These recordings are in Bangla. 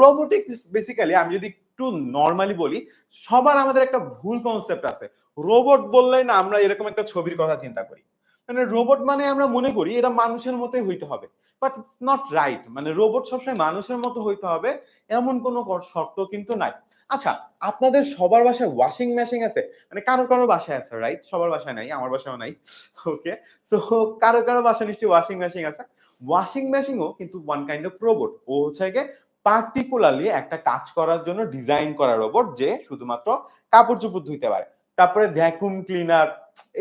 রোবোটিক্স বেসিক্যালি আমি যদি একটু নর্মালি বলি, সবার আমাদের একটা ভুল কনসেপ্ট আছে। রোবট বললেই না আমরা এরকম একটা ছবির কথা চিন্তা করি। মানে রোবট মানে আমরা মনে করি এটা মানুষের মতোই হইতে হবে। বাট ইটস নট রাইট মানে রোবট সবসময় মানুষের মতো হইতে হবে, এমন কোনো শর্ত কিন্তু নাই। আচ্ছা আপনাদের সবার বাসায় ওয়াশিং মেশিন আছে? মানে কারও কারও বাসায় আছে রাইট সবার বাসায় নাই, আমার বাসায়ও নাই। ওকে সো কারও কারও বাসায় নিশ্চয়ই ওয়াশিং মেশিন আছে। ওয়াশিং মেশিনও কিন্তু ওয়ান কাইন্ড অফ রোবট ও হচ্ছে গিয়ে পার্টিকুলারলি একটা কাজ করার জন্য ডিজাইন করা রোবট যে শুধুমাত্র কাপড় চোপড় ধুইতে পারে। তারপরে ভ্যাকুম ক্লিনার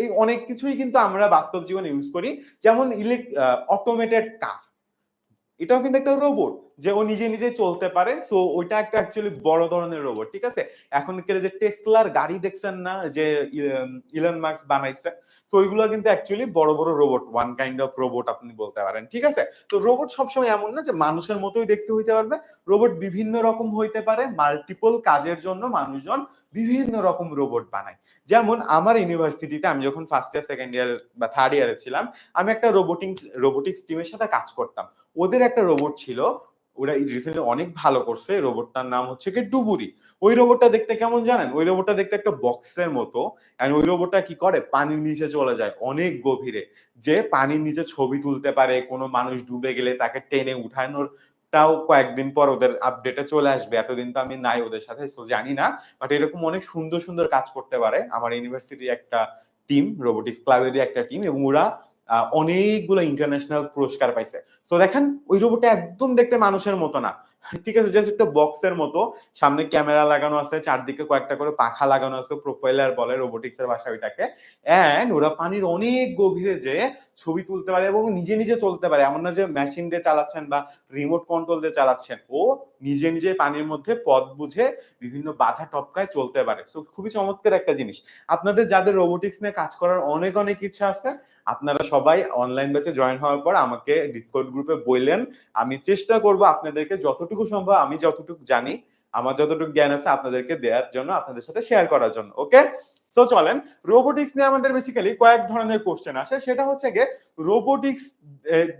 এই অনেক কিছুই কিন্তু আমরা বাস্তব জীবনে ইউজ করি। যেমন ইলেক অটোমেটেড কার এটাও কিন্তু একটা রোবট যে ও নিজে নিজে চলতে পারে সো ওইটা একটা অ্যাকচুয়ালি বড় ধরনের রোবট ঠিক আছে? এখনকার যে টেসলার গাড়ি দেখছেন না, যে ইলন মার্কস বানাইছে সো ওইগুলো কিন্তু অ্যাকচুয়ালি বড় বড় robot one kind of robot আপনি বলতে পারেন, ঠিক আছে? তো রোবট সবসময় এমন না যে মানুষের মতোই দেখতে হইতে পারবে রোবট বিভিন্ন রকম হইতে পারে মাল্টিপল কাজের জন্য মানুষজন বিভিন্ন রকম রোবট বানায়। যেমন আমার ইউনিভার্সিটিতে আমি যখন ফার্স্ট ইয়ার সেকেন্ড ইয়ার বা থার্ড ইয়ারে ছিলাম, আমি একটা রোবোটিক রোবোটিক্স টিমের সাথে কাজ করতাম। ওদের একটা রোবট ছিল ওরা রিসেন্টলি অনেক ভালো করছে। রোবটটার নাম হচ্ছে কি ডুবুরি। ওই রোবটটা দেখতে কেমন জানেন? ওই রোবটটা দেখতে একটা বক্সের মতো এন্ড ওই রোবটটা কি করে? পানির নিচে চলে যায় অনেক গভীরে। যে পানির নিচে ছবি তুলতে পারে, কোনো মানুষ ডুবে গেলে তাকে টেনে উঠানোর টাও কয়েকদিন পর ওদের আপডেটে চলে আসবে। এতদিন তো আমি নাই ওদের সাথে তো জানি না। বাট এরকম অনেক সুন্দর সুন্দর কাজ করতে পারে। আমার ইউনিভার্সিটির একটা টিম রোবোটিক্স ক্লাবেরই একটা টিম এবং ওরা অনেকগুলো ইন্টারন্যাশনাল পুরস্কার পাইছে। সো দেখেন, ওই রোবটটা একদম দেখতে মানুষের মতো না। ঠিক আছে জাস্ট একটা বক্সের মতো। সামনে ক্যামেরা লাগানো আছে, চারদিকে কয়েকটা করে পাখা লাগানো আছে প্রোপেলার বলে রোবোটিক্স এর ভাষা ওইটাকে। এন্ড ওরা পানির অনেক গভীরে যে ছবি তুলতে পারে এবং নিজে নিজে চলতে পারে। এমন না যে মেশিন দিয়ে চালাচ্ছেন বা রিমোট কন্ট্রোল দিয়ে চালাচ্ছেন। ও নিজে নিজে পানির মধ্যে পথ বুঝে বিভিন্ন বাধা টপকায় চলতে পারে। সো খুবই চমৎকার একটা জিনিস। আপনাদের যাদের রোবোটিক্স নিয়ে কাজ করার অনেক অনেক ইচ্ছা আছে আপনারা সবাই অনলাইন ব্যাচে জয়েন হওয়ার পর আমাকে ডিসকর্ড গ্রুপে বললেন, আমি চেষ্টা করব আপনাদেরকে যতটুকু সম্ভব, আমি যতটুকু জানি, আমার যতটুকু জ্ঞান আছে আপনাদেরকে দেওয়ার জন্য, আপনাদের সাথে শেয়ার করার জন্য ওকে সো চলেন রোবোটিক্স নিয়ে আমাদের বেসিক্যালি কয়েক ধরনের কোশ্চেন আসে। সেটা হচ্ছে গিয়ে রোবোটিক্স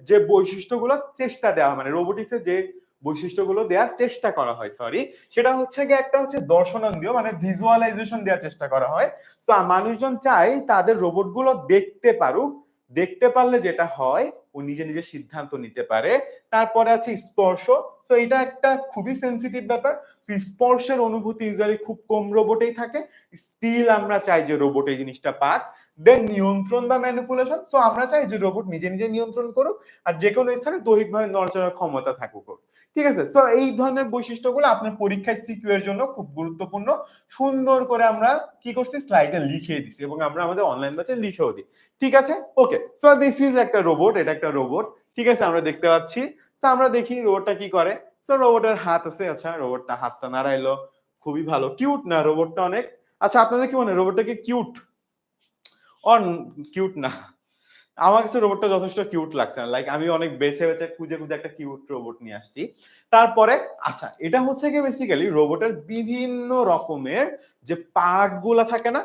যে বৈশিষ্ট্যগুলো চেষ্টা দেওয়া মানে রোবোটিক্স এর যে বৈশিষ্ট্যগুলো দেওয়ার চেষ্টা করা হয় সরি সেটা হচ্ছে গিয়ে একটা হচ্ছে দর্শনান্দিয় মানে ভিজুয়ালাইজেশন দেওয়ার চেষ্টা করা হয়। তো মানুষজন চায় তাদের রোবটগুলো দেখতে পারুক। দেখতে পারলে যেটা হয়, ও নিজে নিজে সিদ্ধান্ত নিতে পারে। তারপরে আছে স্পর্শ। তো এটা একটা খুবই সেন্সিটিভ ব্যাপার। স্পর্শের অনুভূতি ইউজুয়ালি খুব কম রোবটেই থাকে। স্টিল আমরা চাই যে রোবট এই জিনিসটা পাক। দেন নিয়ন্ত্রণ বা ম্যানিপুলেশন সো আমরা চাই যে রোবট নিজে নিজে নিয়ন্ত্রণ করুক আর যে কোনো স্থানে দৈহিকভাবে নড়াচড়ার ক্ষমতা থাকুক। ঠিক আছে? সো এই ধরনের বৈশিষ্ট্যগুলো আপনার পরীক্ষায় সিকিউ এর জন্য খুব গুরুত্বপূর্ণ। সুন্দর করে আমরা কি করছি? স্লাইডে লিখে দিছি এবং আমরা আমাদের অনলাইন ব্যাচে লিখেও দিই। ঠিক আছে? ওকে সো দিস ইজ একটা রোবট এটা একটা রোবট ঠিক আছে? আমরা দেখতে পাচ্ছি। সো আমরা দেখি রোবটটা কি করে? সো রোবটের হাত আছে। আচ্ছা রোবটটা হাতটা নাড়াইলো। খুবই ভালো। কিউট না রোবটটা অনেক? আচ্ছা আপনাদের কি মনে হয় রোবটটা কি কিউট অন কিউট না। আমার কাছে রোবটটা যথেষ্ট কিউট লাগছে লাইক আমি অনেক বেছে বেছে, খুঁজে খুঁজে একটা কিউট রোবট নিয়ে আসছি। তারপরে আচ্ছা এটা হচ্ছে কি বেসিক্যালি রোবটের বিভিন্ন রকমের যে পার্টগুলা থাকে না,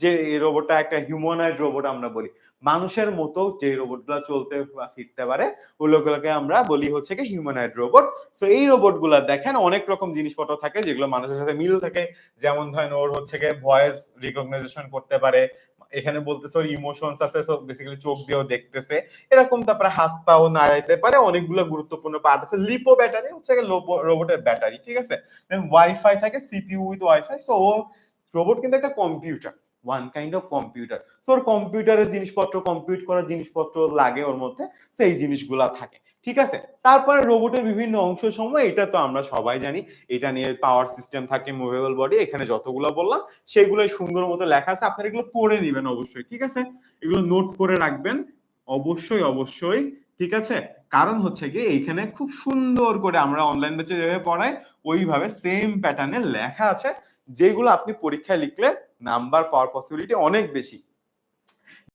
যে রোবটটা একটা হিউম্যানয়েড রোবট আমরা বলি, মানুষের মতো যে রোবটগুলা চলতে বা ফিরতে পারে ওগুলোকে আমরা বলি হচ্ছে কি হিউম্যানয়েড রোবট সো এই রোবটগুলা দেখেন অনেক রকম জিনিসপত্র থাকে যেগুলো মানুষের সাথে মিল থাকে। যেমন ধরেন ওর হচ্ছে কি ভয়েস রিকগনাইজেশন করতে পারে এখানে বলতেছে ওর ইমোশনস আছে সব বেসিক্যালি চোখ দিয়েও দেখতেছে। এরকম তারপরে হাত পাও নাড়াইতে পারে, অনেকগুলো গুরুত্বপূর্ণ পার্ট আছে। লিপো ব্যাটারি হচ্ছে রোবটের ব্যাটারি ঠিক আছে? দেন ওয়াইফাই থাকে CPU with wifi so robot কিন্তু একটা computer one kind of computer so ওর কম্পিউটারের জিনিসপত্র কম্পিউট করার জিনিসপত্র লাগে ওর মধ্যে সো এই জিনিসগুলা থাকে। ঠিক আছে? তারপরে রোবটের বিভিন্ন অংশ সময়, এটা তো আমরা সবাই জানি, এটা নিয়ে পাওয়ার সিস্টেম থাকে মুভেবল বডি এখানে যতগুলো বললাম, সেগুলোই সুন্দর মতো লেখা আছে, আপনারা এগুলো পড়ে নেবেন অবশ্যই, ঠিক আছে? এগুলো নোট করে রাখবেন, অবশ্যই অবশ্যই, ঠিক আছে? কারণ হচ্ছে কি, এইখানে খুব সুন্দর করে আমরা অনলাইন বেচে যেভাবে পড়াই, ওইভাবে সেম প্যাটার্নে লেখা আছে, যেগুলো আপনি পরীক্ষায় লিখলে নাম্বার পাওয়ার পসিবিলিটি অনেক বেশি।